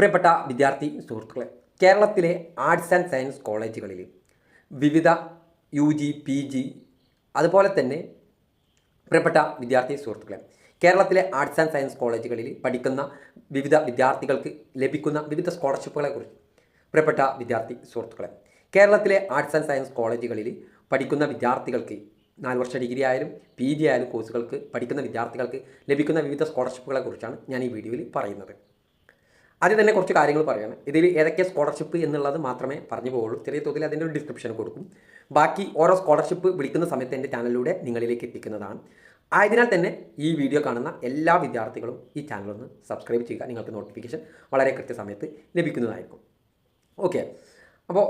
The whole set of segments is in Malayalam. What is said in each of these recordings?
പ്രിയപ്പെട്ട വിദ്യാർത്ഥി സുഹൃത്തുക്കളെ കേരളത്തിലെ ആർട്സ് ആൻഡ് സയൻസ് കോളേജുകളിൽ വിവിധ യു ജി പി ജി അതുപോലെ തന്നെ പ്രിയപ്പെട്ട വിദ്യാർത്ഥി സുഹൃത്തുക്കളെ കേരളത്തിലെ ആർട്സ് ആൻഡ് സയൻസ് കോളേജുകളിൽ പഠിക്കുന്ന വിവിധ വിദ്യാർത്ഥികൾക്ക് ലഭിക്കുന്ന വിവിധ സ്കോളർഷിപ്പുകളെക്കുറിച്ച് പ്രിയപ്പെട്ട വിദ്യാർത്ഥി സുഹൃത്തുക്കളെ കേരളത്തിലെ ആർട്സ് ആൻഡ് സയൻസ് കോളേജുകളിൽ പഠിക്കുന്ന വിദ്യാർത്ഥികൾക്ക് നാല് വർഷ ഡിഗ്രി ആയാലും പി ജി ആയാലും കോഴ്സുകൾക്ക് പഠിക്കുന്ന വിദ്യാർത്ഥികൾക്ക് ലഭിക്കുന്ന വിവിധ സ്കോളർഷിപ്പുകളെക്കുറിച്ചാണ് ഞാൻ ഈ വീഡിയോയിൽ പറയുന്നത്. ആദ്യം തന്നെ കുറച്ച് കാര്യങ്ങൾ പറയാണ്. ഇതിൽ ഏതൊക്കെ സ്കോളർഷിപ്പ് എന്നുള്ളത് മാത്രമേ പറഞ്ഞു പോകുള്ളൂ ചെറിയ തോതിൽ അതിന്റെ ഒരു ഡിസ്ക്രിപ്ഷൻ കൊടുക്കും. ബാക്കി ഓരോ സ്കോളർഷിപ്പ് വിളിക്കുന്ന സമയത്ത് എന്റെ ചാനലിലൂടെ നിങ്ങളിലേക്ക് എത്തിക്കുന്നതാണ്. ആയതിനാൽ തന്നെ ഈ വീഡിയോ കാണുന്ന എല്ലാ വിദ്യാർത്ഥികളും ഈ ചാനലൊന്ന് സബ്സ്ക്രൈബ് ചെയ്യുക. നിങ്ങൾക്ക് നോട്ടിഫിക്കേഷൻ വളരെ കൃത്യസമയത്ത് ലഭിക്കുന്നതായിരിക്കും. ഓക്കെ അപ്പോൾ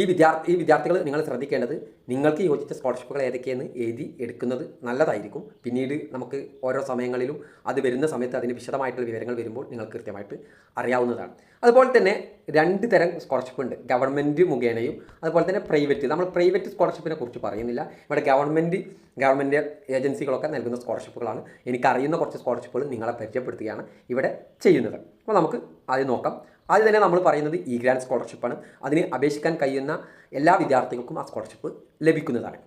ഈ വിദ്യാർത്ഥി ഈ വിദ്യാർത്ഥികൾ നിങ്ങൾ ശ്രദ്ധിക്കേണ്ടത് നിങ്ങൾക്ക് യോജിച്ച സ്കോളർഷിപ്പുകൾ ഏതൊക്കെയെന്ന് എഴുതി എടുക്കുന്നത് നല്ലതായിരിക്കും. പിന്നീട് നമുക്ക് ഓരോ സമയങ്ങളിലും അത് വരുന്ന സമയത്ത് അതിന് വിശദമായിട്ടുള്ള വിവരങ്ങൾ വരുമ്പോൾ നിങ്ങൾക്ക് കൃത്യമായിട്ട് അറിയാവുന്നതാണ്. അതുപോലെ തന്നെ രണ്ട് തരം സ്കോളർഷിപ്പ് ഉണ്ട്. ഗവൺമെന്റ് മുഖേനയും അതുപോലെ തന്നെ പ്രൈവറ്റ്. നമ്മൾ പ്രൈവറ്റ് സ്കോളർഷിപ്പിനെ കുറിച്ച് പറയുന്നില്ല. ഇവിടെ ഗവൺമെന്റ് ഗവൺമെന്റ് ഏജൻസികളൊക്കെ നൽകുന്ന സ്കോളർഷിപ്പുകളാണ്. എനിക്കറിയുന്ന കുറച്ച് സ്കോളർഷിപ്പുകൾ നിങ്ങളെ പരിചയപ്പെടുത്തുകയാണ് ഇവിടെ ചെയ്യുന്നത്. അപ്പോൾ നമുക്ക് ആദ്യം നോക്കാം. ആദ്യം തന്നെ നമ്മൾ പറയുന്നത് ഇ ഗ്രാൻഡ് സ്കോളർഷിപ്പാണ് അതിന് അപേക്ഷിക്കാൻ കഴിയുന്ന എല്ലാ വിദ്യാർത്ഥികൾക്കും ആ സ്കോളർഷിപ്പ് ലഭിക്കുന്നതാണ്.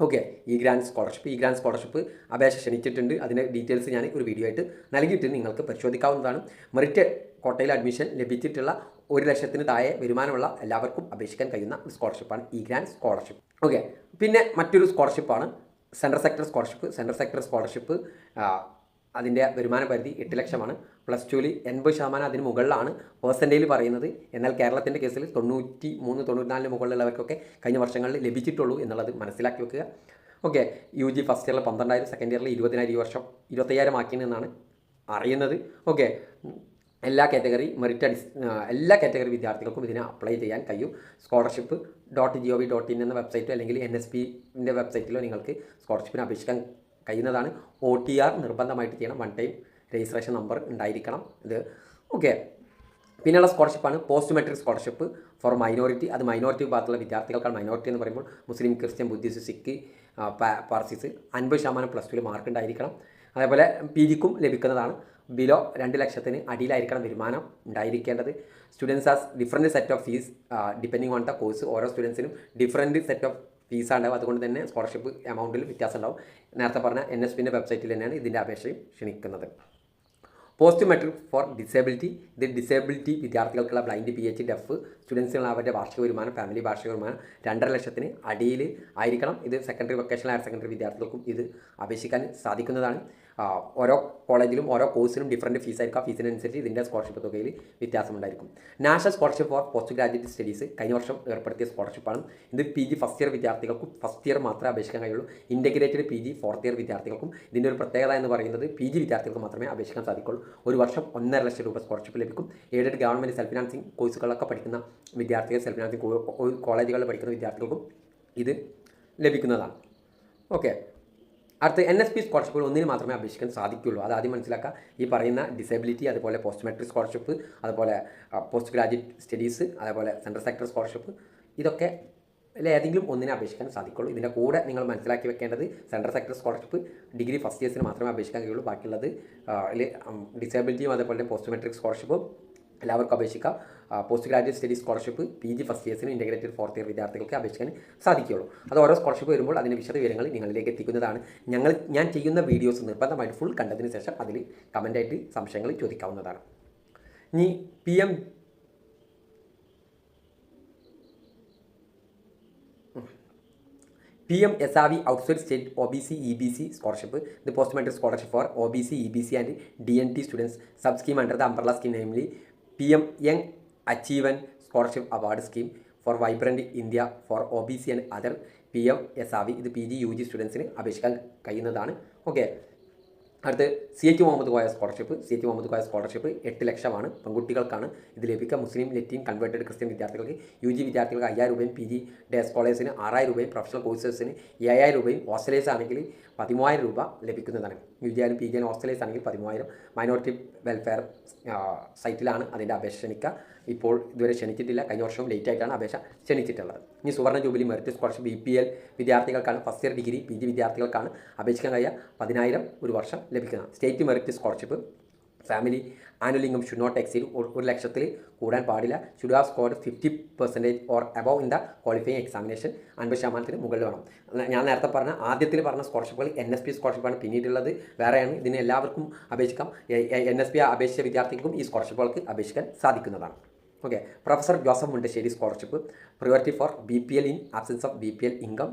ഓക്കെ ഈ ഗ്രാൻഡ് സ്കോളർഷിപ്പ് ഈ ഗ്രാൻഡ് സ്കോളർഷിപ്പ് അപേക്ഷ ക്ഷണിച്ചിട്ടുണ്ട്. അതിന്റെ ഡീറ്റെയിൽസ് ഞാൻ ഒരു വീഡിയോ ആയിട്ട് നൽകിയിട്ടുണ്ട്. നിങ്ങൾക്ക് പരിശോധിക്കാവുന്നതാണ്. മെറിറ്റ് കോട്ടയിൽ അഡ്മിഷൻ ലഭിച്ചിട്ടുള്ള ഒരു ലക്ഷത്തിന് താഴെ വരുമാനമുള്ള എല്ലാവർക്കും അപേക്ഷിക്കാൻ കഴിയുന്ന സ്കോളർഷിപ്പാണ് ഈ ഗ്രാൻഡ് സ്കോളർഷിപ്പ് ഓക്കെ പിന്നെ മറ്റൊരു സ്കോളർഷിപ്പാണ് central sector scholarship central sector scholarship അതിന്റെ വരുമാന പരിധി എട്ട് ലക്ഷമാണ്. പ്ലസ് ടുവിൽ എൺപത് ശതമാനം അതിന് മുകളിലാണ്. പേഴ്സന്റേജിൽ പറയുന്നത് എന്നാൽ കേരളത്തിന്റെ കേസിൽ തൊണ്ണൂറ്റി മൂന്ന് തൊണ്ണൂറ്റിനാലിന് മുകളിലുള്ളവർക്കൊക്കെ കഴിഞ്ഞ വർഷങ്ങളിൽ ലഭിച്ചിട്ടുള്ളൂ എന്നുള്ളത് മനസ്സിലാക്കി വെക്കുക. ഓക്കെ യു ജി ഫസ്റ്റ് ഇയറിൽ പന്ത്രണ്ടായിരം സെക്കൻഡ് ഇയറിൽ ഇരുപതിനായിരം ഈ വർഷം ഇരുപത്തയ്യായിരം ആക്കിയെന്നാണ് അറിയുന്നത്. ഓക്കെ എല്ലാ കാറ്റഗറി മെറിറ്റ് അടിസ് എല്ലാ കാറ്റഗറി വിദ്യാർത്ഥികൾക്കും ഇതിനെ അപ്ലൈ ചെയ്യാൻ കഴിയും. Scholarship dot G O V dot in എന്ന വെബ്സൈറ്റോ അല്ലെങ്കിൽ എൻ എസ് പിന്റെ വെബ്സൈറ്റിലോ നിങ്ങൾക്ക് സ്കോളർഷിപ്പിന് അപേക്ഷിക്കാൻ കഴിയുന്നതാണ്. ഒ ടി ആർ നിർബന്ധമായിട്ട് ചെയ്യണം. വൺ ടൈം രജിസ്ട്രേഷൻ നമ്പർ ഉണ്ടായിരിക്കണം ഇത്. ഓക്കെ പിന്നെയുള്ള സ്കോളർഷിപ്പാണ് post matric scholarship for minority അത് മൈനോറിറ്റി വിഭാഗത്തിലുള്ള വിദ്യാർത്ഥികൾക്കാണ്. മൈനോറിറ്റി എന്ന് പറയുമ്പോൾ Muslim Christian Buddhist Sikh Parsis അൻപത് ശതമാനം പ്ലസ് ടുവിൽ മാർക്ക് ഉണ്ടായിരിക്കണം. അതേപോലെ പി ജിക്കും ലഭിക്കുന്നതാണ്. ബിലോ രണ്ട് ലക്ഷത്തിന് അടിയിലായിരിക്കണം വരുമാനം ഉണ്ടായിരിക്കേണ്ടത്. Students as different set of fees depending on the course ഓരോ സ്റ്റുഡൻസിനും ഡിഫറെന്റ് സെറ്റ് ഓഫ് ഫീസ് ഉണ്ടാവും അതുകൊണ്ട് തന്നെ സ്കോളർഷിപ്പ് എമൗണ്ടിൽ വ്യത്യാസം ഉണ്ടാവും നേരത്തെ പറഞ്ഞ എൻ എസ് പിന്റെ വെബ്സൈറ്റിൽ തന്നെയാണ് ഇതിന്റെ അപേക്ഷയും ക്ഷണിക്കുന്നത്. പോസ്റ്റ് മെട്രിക് ഫോർ ഡിസേബിലിറ്റി ഇത് ഡിസേബിലിറ്റി വിദ്യാർത്ഥികൾക്കുള്ള ബ്ലൈൻഡ് പി എച്ച് ഡെഫ് സ്റ്റുഡൻസിനുള്ള അവരുടെ വാർഷിക വരുമാനം ഫാമിലി വാർഷിക വരുമാനം രണ്ടര ലക്ഷത്തിന് അടിയിൽ ആയിരിക്കണം. ഇത് സെക്കൻഡറി വൊക്കേഷണൽ ഹയർ സെക്കൻഡറി വിദ്യാർത്ഥികൾക്കും ഇത് അപേക്ഷിക്കാൻ സാധിക്കുന്നതാണ്. ഓരോ കോളേജിലും ഓരോ കോഴ്സിലും ഡിഫറന്റ് ഫീസ് ആയിരിക്കും. ആ ഫീസിനനുസരിച്ച് ഇതിന്റെ സ്കോളർഷിപ്പ് തുകയിൽ വ്യത്യാസം ഉണ്ടായിരിക്കും national scholarship for post graduate studies കഴിഞ്ഞ വർഷം ഏർപ്പെടുത്തിയ സ്കോളർഷിപ്പാണ് ഇത് പി ജി ഫസ്റ്റ് ഇയർ വിദ്യാർത്ഥികൾക്കും ഫസ്റ്റ് ഇയർ മാത്രമേ അപേക്ഷിക്കാൻ കഴിയുള്ളൂ. Integrated P G fourth year വിദ്യാർത്ഥികൾക്കും ഇതിന്റെ ഒരു പ്രത്യേകത എന്ന് പറയുന്നത് പി ജി വിദ്യാർത്ഥികൾക്ക് മാത്രമേ അപേക്ഷിക്കാൻ സാധിക്കുള്ളൂ. ഒരു വർഷം ഒന്നര ലക്ഷം രൂപ സ്കോളർഷിപ്പ് ലഭിക്കും. എയ്ഡഡ് ഗവൺമെന്റ് സെൽഫ് ഫിനാൻസിങ് കോഴ്സുകളൊക്കെ പഠിക്കുന്ന വിദ്യാർത്ഥികൾ സെൽഫ് ഫിനാൻസിങ് കോളേജുകളിൽ പഠിക്കുന്ന വിദ്യാർത്ഥികൾക്കും ഇത് ലഭിക്കുന്നതാണ്. ഓക്കെ അടുത്ത് എൻ എസ് പി സ്കോളർഷിപ്പുകൾ ഒന്നിന് മാത്രമേ അപേക്ഷിക്കാൻ സാധിക്കുള്ളൂ. അത് ആദ്യം മനസ്സിലാക്കുക. ഈ പറയുന്ന ഡിസബിലിറ്റി അതുപോലെ പോസ്റ്റ് മെട്രിക് സ്കോളർഷിപ്പ് അതുപോലെ പോസ്റ്റ് ഗ്രാജുവേറ്റ് സ്റ്റഡീസ് അതേപോലെ സെൻട്രൽ സെക്ടർ സ്കോളർഷിപ്പ് ഇതൊക്കെ ഏതെങ്കിലും ഒന്നിനെ അപേക്ഷിക്കാൻ സാധിക്കുള്ളൂ. ഇതിന്റെ കൂടെ നിങ്ങൾ മനസ്സിലാക്കി വെക്കേണ്ടത് central sector scholarship degree first ഇയേഴ്സിന് മാത്രമേ അപേക്ഷിക്കാൻ കഴിയുള്ളൂ. ബാക്കിയുള്ളത് ഡിസബിലിറ്റിയും അതേപോലെ പോസ്റ്റ് മെട്രിക് സ്കോളർഷിപ്പും എല്ലാവർക്കും അപേക്ഷിക്കാം. Post graduate study scholarship P G first ഇയേഴ്സിന് integrated fourth year വിദ്യാർത്ഥികൾക്ക് അപേക്ഷിക്കാൻ സാധിക്കുകയുള്ളൂ. അത് ഓരോ സ്കോളർഷിപ്പ് വരുമ്പോൾ അതിന്റെ വിശദ വിവരങ്ങൾ നിങ്ങളിലേക്ക് എത്തിക്കുന്നതാണ്. ഞങ്ങൾ ഞാൻ ചെയ്യുന്ന വീഡിയോസ് നിർബന്ധമായിട്ട് ഫുൾ കണ്ടതിന് ശേഷം അതിൽ കമന്റായിട്ട് സംശയങ്ങൾ ചോദിക്കാവുന്നതാണ്. ഇനി P M P M S R V outside state O B C E B C scholarship ഇത് post matric scholarship for O B C E B C and D N T students sub scheme under the umbrella scheme namely P M young അച്ചീവൻ scholarship award scheme for vibrant India for O B C and other P M S R V ഇത് പി ജി യു ജി സ്റ്റുഡൻസിന് അപേക്ഷിക്കാൻ കഴിയുന്നതാണ്. ഓക്കെ അടുത്ത് C H Muhammad Koya scholarship. C H Muhammad Koya scholarship എട്ട് ലക്ഷമാണ്. പെൺകുട്ടികൾക്കാണ് ഇത് ലഭിക്കുക. മുസ്ലിം ലത്തീൻ കൺവേർട്ടഡ് ക്രിസ്ത്യൻ വിദ്യാർത്ഥികൾക്ക് യു ജി വിദ്യാർത്ഥികൾക്ക് അയ്യായിരം രൂപയും പി ജി ഡേ സ്കോളേഴ്സിന് ആറായിരം രൂപയും പ്രൊഫഷണൽ കോഴ്സേഴ്സിന് ഏഴായിരം രൂപയും ഹോസ്റ്റലേഴ്സ് ആണെങ്കിൽ പതിമൂവായിരം രൂപ ലഭിക്കുന്നതാണ്. യു ജി ആയാലും പി ജി ആയാലും ഹോസ്റ്റലേഴ്സ് ആണെങ്കിൽ പതിമൂവായിരം. മൈനോറിറ്റി വെൽഫെയർ സൈറ്റിലാണ് അതിന്റെ അപേക്ഷ ക്ഷണിക്കുക. ഇപ്പോൾ ഇതുവരെ ക്ഷണിച്ചിട്ടില്ല. കഴിഞ്ഞ വർഷവും ലേറ്റ് ആയിട്ടാണ് അപേക്ഷ ക്ഷണിച്ചിട്ടുള്ളത്. ഇനി സുവർണ jubilee merit scholarship B P L വിദ്യാർത്ഥികൾക്കാണ് first year degree P G വിദ്യാർത്ഥികൾക്കാണ് അപേക്ഷിക്കാൻ കഴിയുക. പതിനായിരം ഒരു വർഷം ലഭിക്കുന്നത് state merit scholarship family annual income should not exceed ഒരു ലക്ഷത്തിൽ കൂടാൻ പാടില്ല. Should have scored fifty percentage or above in the qualifying examination അൻപത് ശതമാനത്തിന് മുകളിൽ വേണം. ഞാൻ നേരത്തെ പറഞ്ഞ ആദ്യത്തിൽ പറഞ്ഞ സ്കോളർഷിപ്പുകൾ എൻ എസ് പി സ്കോളർഷിപ്പാണ് പിന്നീടുള്ളത്. വേറെയാണ് ഇതിന് എല്ലാവർക്കും അപേക്ഷിക്കാം. എൻ എസ് പി അപേക്ഷിച്ച വിദ്യാർത്ഥികൾക്കും ഈ സ്കോളർഷിപ്പുകൾക്ക് അപേക്ഷിക്കാൻ സാധിക്കുന്നതാണ്. Okay professor Joseph Mundassery scholarship priority for B P L in absence of B P L income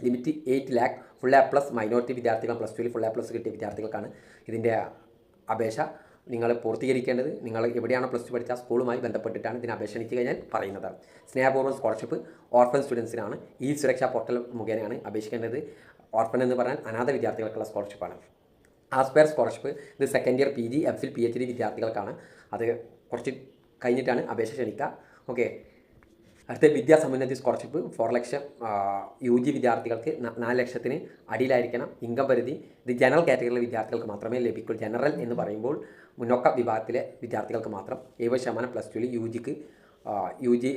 limit eight lakh full A plus minority വിദ്യാർത്ഥികൾ പ്ലസ് ടുവിൽ ഫുൾ എ പ്ലസ് കിട്ടിയ വിദ്യാർത്ഥികൾക്കാണ് ഇതിന്റെ അപേക്ഷ നിങ്ങൾ പൂർത്തീകരിക്കേണ്ടത്. നിങ്ങൾ എവിടെയാണ് പ്ലസ് ടു പഠിച്ച സ്കൂളുമായി ബന്ധപ്പെട്ടിട്ടാണ് ഇതിന് അപേക്ഷണിക്കുക കഴിഞ്ഞാൽ പറയുന്നത്. സ്നേഹപൂർവം സ്കോളർഷിപ്പ് ഓർഫൻ സ്റ്റുഡൻസിനാണ് ഈ സുരക്ഷാ പോർട്ടൽ മുഖേനയാണ് അപേക്ഷിക്കേണ്ടത്. ഓർഫൻ എന്ന് പറഞ്ഞാൽ അനാഥ വിദ്യാർത്ഥികൾക്കുള്ള സ്കോളർഷിപ്പാണ് ആസ്പയർ സ്കോളർഷിപ്പ് ഇത് second year P G F സിൽ പി എച്ച് ഡി വിദ്യാർത്ഥികൾക്കാണ്. അത് കുറച്ച് കഴിഞ്ഞിട്ടാണ് അപേക്ഷ ക്ഷണിക്കുക. ഓക്കെ. അടുത്ത Vidyasamunnathi scholarship four lakh U G വിദ്യാർത്ഥികൾക്ക് നാല് ലക്ഷത്തിന് അടിയിലായിരിക്കണം ഇൻകം പരിധി. ഇത് ജനറൽ കാറ്റഗറിയിലെ വിദ്യാർത്ഥികൾക്ക് മാത്രമേ ലഭിക്കൂ. ജനറൽ എന്ന് പറയുമ്പോൾ മുന്നോക്ക വിഭാഗത്തിലെ വിദ്യാർത്ഥികൾക്ക് മാത്രം എഴുപത് ശതമാനം പ്ലസ് ടുവിൽ യു ജിക്ക് U G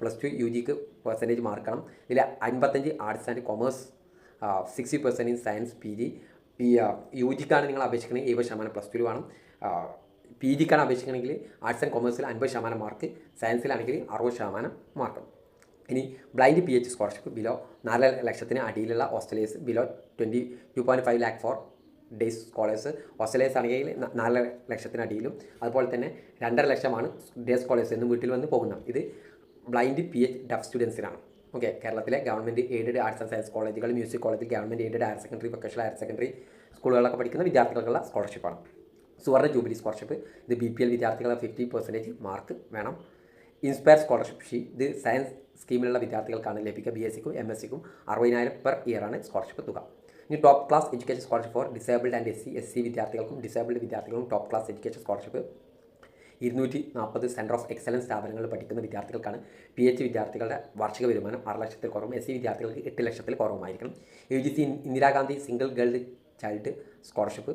plus two U ജിക്ക് പെർസെന്റേജ് മാർക്കണം ഇതിൽ അൻപത്തഞ്ച് arts and commerce sixty percent in science P G U ജിക്കാണ് നിങ്ങൾ അപേക്ഷിക്കുന്നത്. എഴുപത് ശതമാനം പ്ലസ് ടുവിൽ വേണം. പി ജിക്കാണ് അപേക്ഷിക്കണമെങ്കിൽ ആർട്സ് ആൻഡ് കൊമേഴ്സിൽ അൻപത് ശതമാനം മാർക്ക് സയൻസിലാണെങ്കിൽ അറുപത് ശതമാനം മാർക്ക്. ഇനി blind P H scholarship below നാല് ലക്ഷത്തിന് അടിയിലുള്ള Australia's below twenty two point five lakh for days scholars Australia's ആണെങ്കിൽ നാല് ലക്ഷത്തിന് അടിയിലും അതുപോലെ തന്നെ രണ്ടര ലക്ഷമാണ് ഡേ സ്കോളേഴ്സ് എന്നും വീട്ടിൽ വന്ന് പോകുന്നത്. ഇത് ബ്ലൈൻഡ് പി എച്ച് ഡഫ് സ്റ്റുഡൻസിനാണ്. ഓക്കെ കേരളത്തിലെ government aided arts and science കോളേജുകൾ music college government aided higher secondary vocational higher secondary സ്കൂളുകളൊക്കെ പഠിക്കുന്ന വിദ്യാർത്ഥികൾക്കുള്ള സ്കോളർഷിപ്പാണ്. സുവർണ ജൂബിലി സ്കോളർഷിപ്പ്. ഇത് ബി പി എൽ വിദ്യാർത്ഥികളെ ഫിഫ്റ്റി പെർസെന്റേജ് മാർക്ക് വേണം. ഇൻസ്പയർ സ്കോളർഷിപ്പ് ഷീ ഇത് സയൻസ് സ്കീമിലുള്ള വിദ്യാർത്ഥികൾക്കാണ് ലഭിക്കുക. ബി എസ് സിക്കും എം എസ് സിക്കും അറുപതിനായിരം പെർ ഇയറാണ് സ്കോളർഷിപ്പ് തുക. ഇനി top class education scholarship for disabled and S C S C വിദ്യാർത്ഥികൾക്കും ഡിസേബിൾഡ് വിദ്യാർത്ഥികൾക്കും ടോപ്പ് ക്ലാസ് എഡ്യൂക്കേഷൻ സ്കോളർഷിപ്പ് ഇരുന്നൂറ്റി നാൽപ്പത് സെന്റർ ഓഫ് എക്സലൻസ് സ്ഥാപനങ്ങളിൽ പഠിക്കുന്ന വിദ്യാർത്ഥികൾക്കാണ് പി എച്ച് വിദ്യാർത്ഥികളുടെ വാർഷിക വരുമാനം ആറ് ലക്ഷത്തിൽ കുറവും. എസ് സി വിദ്യാർത്ഥികൾക്ക് എട്ട് ലക്ഷത്തിൽ കുറവുമായിരിക്കണം. U G C Indira Gandhi single girl child scholarship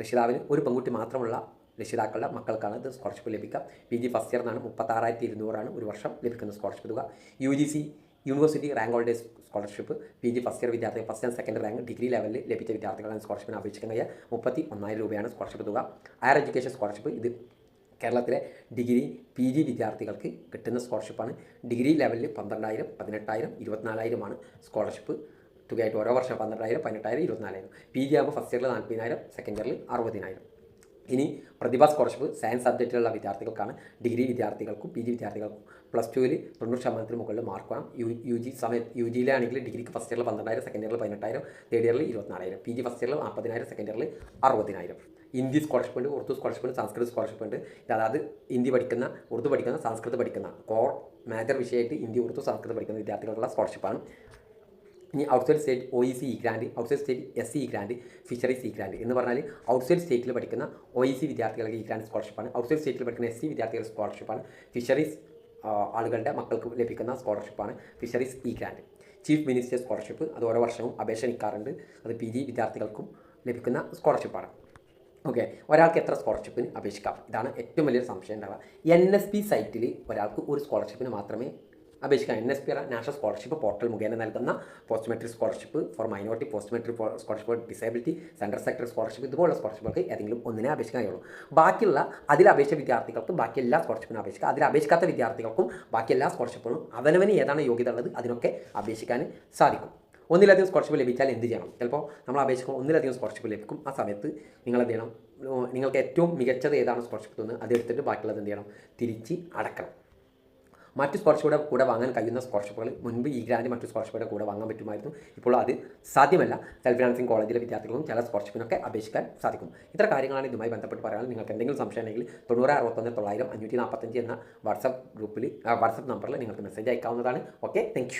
രക്ഷിതാവിന് ഒരു പെൺകുട്ടി മാത്രമുള്ള രക്ഷിതാക്കളുടെ മക്കൾക്കാണ് ഇത് സ്കോളർഷിപ്പ് ലഭിക്കുക. പി ജി ഫസ്റ്റ് ഇയർ എന്നാണ് മുപ്പത്താറായിരത്തി ഇരുന്നൂറാണ് ഒരു വർഷം ലഭിക്കുന്ന സ്കോളർഷിപ്പ് തുക. U G C university rank holders scholarship. P G first year വിദ്യാർത്ഥികൾ first and second rank degree ലെവലിൽ ലഭിച്ച വിദ്യാർത്ഥികളാണ് സ്കോളർഷിപ്പിന് അപേക്ഷിക്കാൻ കഴിയുക. മുപ്പത്തി ഒന്നായിരം രൂപയാണ് സ്കോളർഷിപ്പ് തുക. ഹയർ എഡ്യൂക്കേഷൻ സ്കോളർഷിപ്പ് ഇത് കേരളത്തിലെ ഡിഗ്രി പി ജി വിദ്യാർത്ഥികൾക്ക് കിട്ടുന്ന സ്കോളർഷിപ്പാണ്. ഡിഗ്രി ലെവലിൽ പന്ത്രണ്ടായിരം പതിനെട്ടായിരം ഇരുപത്തിനാലായിരമാണ് സ്കോളർഷിപ്പ് തുകയായിട്ട് ഓരോ വർഷം പന്ത്രണ്ടായിരം പതിനെട്ടായിരം ഇരുപത്തിനാലായിരം. പി ജി ആകുമ്പോൾ ഫസ്റ്റ് ഇയറിൽ നാൽപ്പതിനായിരം സെക്കൻഡ് ഇയറിൽ അറുപതിനായിരം. ഇനി പ്രതിഭ സ്കോളർഷിപ്പ് സയൻസ് സബ്ജക്റ്റിലുള്ള വിദ്യാർത്ഥികൾക്കാണ് ഡിഗ്രി വിദ്യാർത്ഥികൾക്കും പി ജി വിദ്യാർത്ഥികൾക്കും. പ്ലസ് ടുവിൽ തൊണ്ണൂറ് ശതമാനത്തിന് മുകളിൽ മാർക്ക് വേണം. യു യു ജി സമയത്ത് യു ജിയിലാണെങ്കിൽ ഡിഗ്രിക്ക് ഫസ്റ്റ് ഇയറിൽ പന്ത്രണ്ടായിരം സെക്കൻഡ് ഇയറിൽ പതിനെട്ടായിരം തേർഡ് ഇയറിൽ ഇരുപത്തിനാലായിരം. പി ജി ഫസ്റ്റ് ഇയറിൽ നാൽപ്പതിനായിരം സെക്കൻഡ് ഇയറിൽ അറുപതിനായിരം. ഹിന്ദി സ്കോളർഷിപ്പ് ഉണ്ട് ഉറുദു സ്കോളർഷിപ്പ് ഉണ്ട് സംസ്കൃത സ്കോളർഷിപ്പ് ഉണ്ട്. അതായത് ഹിന്ദി പഠിക്കുന്ന ഉറുദു പഠിക്കുന്ന സംസ്കൃത പഠിക്കുന്ന കോർ മേജർ വിഷയമായിട്ട് ഹിന്ദി ഉറുദു സംസ്കൃതം പഠിക്കുന്ന വിദ്യാർത്ഥികൾക്കുള്ള സ്കോളർഷിപ്പാണ് ഇനി outside state O E C E grant outside state S C E grant fisheries E grant എന്ന് പറഞ്ഞാൽ ഔട്ട്സൈഡ് സ്റ്റേറ്റിൽ പഠിക്കുന്ന ഒ ഇ സി വിദ്യാർത്ഥികൾക്ക് ഇ ഗ്രാൻഡ് സ്കോളർഷിപ്പാണ് ഔട്ട്സൈഡ് സ്റ്റേറ്റിൽ പഠിക്കുന്ന എസ് സി വിദ്യാർത്ഥികളുടെ സ്കോളർഷിപ്പാണ് ഫിഷറീസ് ആളുകളുടെ മക്കൾക്ക് ലഭിക്കുന്ന സ്കോളർഷിപ്പാണ് fisheries E grant chief minister scholarship അത് ഓരോ വർഷവും അപേക്ഷ നിൽക്കാറുണ്ട്. അത് പി ജി വിദ്യാർത്ഥികൾക്കും ലഭിക്കുന്ന സ്കോളർഷിപ്പാണ് ഓക്കെ ഒരാൾക്ക് എത്ര സ്കോളർഷിപ്പിന് അപേക്ഷിക്കാം? ഇതാണ് ഏറ്റവും വലിയൊരു സംശയം ഉണ്ടാവുക. എൻ എസ് പി സൈറ്റിൽ ഒരാൾക്ക് ഒരു സ്കോളർഷിപ്പിന് മാത്രമേ അപേക്ഷിക്കാം N S P national scholarship portal മുഖേന നൽകുന്ന post matric scholarship for minority post matric scholarship disability central sector scholarship ഇതുപോലുള്ള സ്കോളർഷിപ്പുകൾക്ക് ഏതെങ്കിലും ഒന്നിനെ അപേക്ഷിക്കാൻ കഴിയുള്ളൂ. ബാക്കിയുള്ള അതിൽ അപേക്ഷിച്ച വിദ്യാർത്ഥികൾക്ക് ബാക്കി എല്ലാ സ്കോളർഷിപ്പിനും അപേക്ഷിക്കാം. അതിൽ അപേക്ഷിക്കാത്ത വിദ്യാർത്ഥികൾക്കും ബാക്കി എല്ലാ സ്കോളർഷിപ്പുകളും അവനവന് ഏതാണ് യോഗ്യത ഉള്ളത് അതിനൊക്കെ അപേക്ഷിക്കാൻ സാധിക്കും. ഒന്നിലധികം സ്കോളർഷിപ്പ് ലഭിച്ചാൽ എന്ത് ചെയ്യണം? ചിലപ്പോൾ നമ്മൾ അപേക്ഷിക്കുമ്പോൾ ഒന്നിലധികം സ്കോളർഷിപ്പ് ലഭിക്കും. ആ സമയത്ത് നിങ്ങൾ എന്ത് ചെയ്യണം? നിങ്ങൾക്ക് ഏറ്റവും മികച്ചത് ഏതാണ് സ്കോളർഷിപ്പ് തോന്നുന്നത് അതെടുത്തിട്ട് ബാക്കിയുള്ളത് എന്ത് ചെയ്യണം? തിരിച്ച് അടക്കണം. മറ്റ് സ്കോളർഷിപ്പുടെ കൂടെ വാങ്ങാൻ കഴിയുന്ന സ്കോളർഷിപ്പുകൾ മുൻപ് ഈ ഗ്രാൻഡ് മറ്റു സ്കോളർഷിപ്പുടെ കൂടെ വാങ്ങാൻ പറ്റുമായിരുന്നു. ഇപ്പോൾ അത് സാധ്യമല്ല. സെൽഫ് ഫിനാൻസിങ് കോളേജിലെ വിദ്യാർത്ഥികൾക്കും ചില സ്കോളർഷിപ്പിനൊക്കെ അപേക്ഷിക്കാൻ സാധിക്കും. ഇത്ര കാര്യങ്ങളാണ് ഇതുമായി ബന്ധപ്പെട്ട് പറയാൻ നിങ്ങൾക്ക് എന്തെങ്കിലും സംശയം ഉണ്ടെങ്കിൽ തൊണ്ണൂറ് അറുപത്തൊന്ന് തൊള്ളായിരം അഞ്ഞൂറ്റി നാൽപ്പത്തഞ്ച് എന്ന വാട്സപ്പ് ഗ്രൂപ്പിൽ വാട്സപ്പ് നമ്പറിൽ നിങ്ങൾക്ക് മെസ്സേജ് അയക്കാവുന്നതാണ്. Okay thank